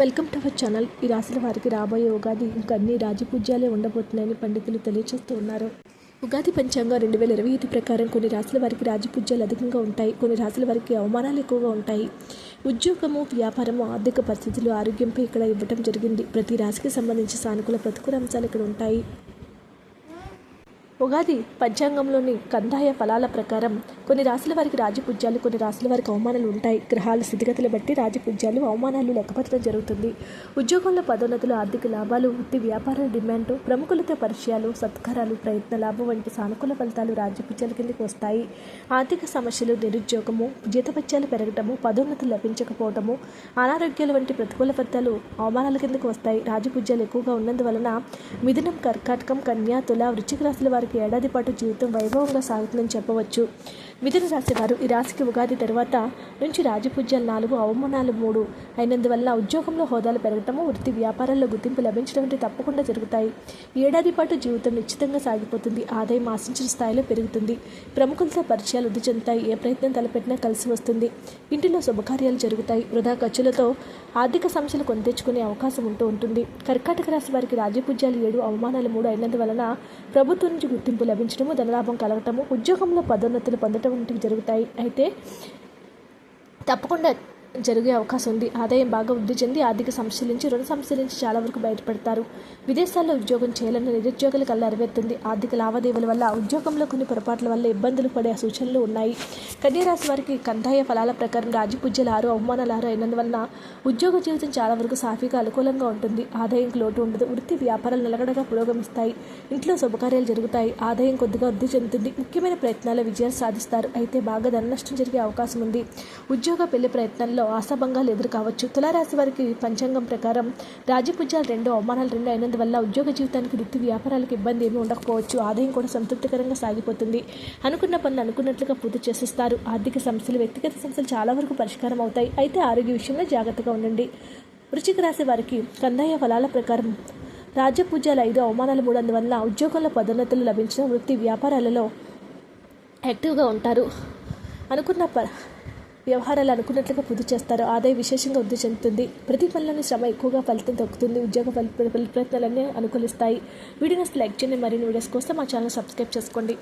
Welcome to our channel. ఈ రాశుల వారికి రాబోయే ఉగాది ఇంకా అన్ని రాజపూజ్యాలే ఉండబోతున్నాయని పండితులు తెలియజేస్తూ ఉన్నారు. ఉగాది పంచాంగం రెండు వేల ఇరవై ఐదు ప్రకారం కొన్ని రాశుల వారికి రాజపూజ్యాలు అధికంగా ఉంటాయి. కొన్ని రాశుల వారికి అవమానాలు ఎక్కువగా ఉంటాయి. ఉద్యోగము వ్యాపారము ఆర్థిక పరిస్థితులు ఆరోగ్యంపై ఇక్కడ ఇవ్వటం జరిగింది. ప్రతి రాశికి సంబంధించి సానుకూల ప్రతికూల అంశాలు ఇక్కడ ఉంటాయి. ఉగాది పంచాంగంలోని కందాయ ఫలాల ప్రకారం కొన్ని రాశుల వారికి రాజపూజ్యాలు కొన్ని రాశుల వారికి అవమానాలు ఉంటాయి. గ్రహాల స్థితిగతులు బట్టి రాజపూజ్యాలు అవమానాలు లెక్కపట్టడం జరుగుతుంది. ఉద్యోగంలో పదోన్నతులు ఆర్థిక లాభాలు వృత్తి వ్యాపారాల డిమాండ్ ప్రముఖులతో పరిచయాలు సత్కారాలు ప్రయత్న లాభం వంటి సానుకూల ఫలితాలు రాజపూజ్యాల కిందకి వస్తాయి. ఆర్థిక సమస్యలు నిరుద్యోగము జీతపత్యాలు పెరగటము పదోన్నతులు లభించకపోవటము అనారోగ్యాలు వంటి ప్రతికూల ఫలితాలు అవమానాల కిందకు వస్తాయి. రాజపూజ్యాలు ఎక్కువగా ఉన్నందువలన మిథునం కర్కాటకం కన్యా తుల వృశ్చిక రాశుల వారికి ఏడాది పాటు జీవితం వైభవంగా సాగుతుందని చెప్పవచ్చు. మిథున రాశివారు ఈ రాశికి ఉగాది తర్వాత నుంచి రాజపూజ్యాలు నాలుగు అవమానాలు మూడు. అయినందువల్ల ఉద్యోగంలో హోదాలు పెరగటము వృత్తి వ్యాపారాల్లో గుర్తింపు లభించడం వంటి తప్పకుండా జరుగుతాయి. ఏడాది పాటు జీవితం నిశ్చితంగా సాగిపోతుంది. ఆదాయం ఆశించిన స్థాయిలో పెరుగుతుంది. ప్రముఖులతో పరిచయాలు వృద్ధి చెందుతాయి ఏ ప్రయత్నం తలపెట్టినా కలిసి వస్తుంది. ఇంటిలో శుభకార్యాలు జరుగుతాయి. వృధా ఖర్చులతో ఆర్థిక సమస్యలు కొని తెచ్చుకునే అవకాశం ఉంటూ ఉంటుంది. కర్కాటక రాశి వారికి రాజపూజ్యాలు ఏడు అవమానాలు మూడు. అయినందువలన ప్రభుత్వం నుంచి గుర్తింపు లభించడము ధనలాభం కలగటము ఉద్యోగంలో పదోన్నతులు పొందటం వంటివి జరుగుతాయి. అయితే తప్పకుండా జరిగే అవకాశం ఉంది. ఆదాయం బాగా వృద్ధి చెంది ఆర్థిక సమస్యల నుంచి రుణ సమస్యల నుంచి చాలా వరకు బయటపడతారు. విదేశాల్లో ఉద్యోగం చేయాలన్న నిరుద్యోగుల కల్లా అరవెత్తుంది ఆర్థిక లావాదేవీల వల్ల ఉద్యోగంలో కొన్ని పొరపాట్ల వల్ల ఇబ్బందులు పడే సూచనలు ఉన్నాయి. కన్యరాశి వారికి కందాయ ఫలాల ప్రకారం రాజపూజ్యాలు ఆరు అవమానాలు ఆరు అయినందువలన ఉద్యోగ జీవితం చాలా వరకు సాఫీగా అనుకూలంగా ఉంటుంది. ఆదాయంకి లోటు ఉండదు. వృత్తి వ్యాపారాలు నిలకడగా పురోగమిస్తాయి. ఇంట్లో శుభకార్యాలు జరుగుతాయి. ఆదాయం కొద్దిగా వృద్ధి చెందుతుంది. ముఖ్యమైన ప్రయత్నాలు విజయాలు సాధిస్తారు. అయితే బాగా ధన నష్టం జరిగే అవకాశం ఉంది. ఉద్యోగ పెళ్ళి ప్రయత్నాల్లో ఆశాభంగాలు ఎదురు కావచ్చు తులారాశి వారికి పంచాంగం ప్రకారం రాజపూజ్యాలు రెండు అవమానాలు రెండు అయినందువల్ల ఉద్యోగ జీవితానికి వృత్తి వ్యాపారాలకు ఇబ్బంది ఏమీ ఉండకపోవచ్చు. ఆదాయం కూడా సంతృప్తికరంగా సాగిపోతుంది. అనుకున్న పనులు అనుకున్నట్లుగా పూర్తి చేసేస్తారు. ఆర్థిక సమస్యలు వ్యక్తిగత సమస్యలు చాలా వరకు పరిష్కారం అవుతాయి. అయితే ఆరోగ్య విషయంలో జాగ్రత్తగా ఉండండి. వృశ్చిక రాశి వారికి కందాయ ఫలాల ప్రకారం రాజ్యపూజ్యాలు ఐదు అవమానాలు మూడందువల్ల ఉద్యోగంలో పదోన్నతులు లభించిన వృత్తి వ్యాపారాలలో యాక్టివ్గా ఉంటారు. అనుకున్న ప వ్యవహారాలు అనుకున్నట్లుగా పూర్తి చేస్తారు ఆదాయం విశేషంగా వృద్ధి చెందుతుంది. ప్రతి పనులను శ్రమ ఎక్కువగా ఫలితం దక్కుతుంది ఉద్యోగ ఫలి ఫలి ప్రయత్నాలన్నీ అనుకూలిస్తాయి వీడియోస్ లైక్ చేయండి. మరిన్ని వీడియోస్ కోసం మా ఛానల్ సబ్స్క్రైబ్ చేసుకోండి.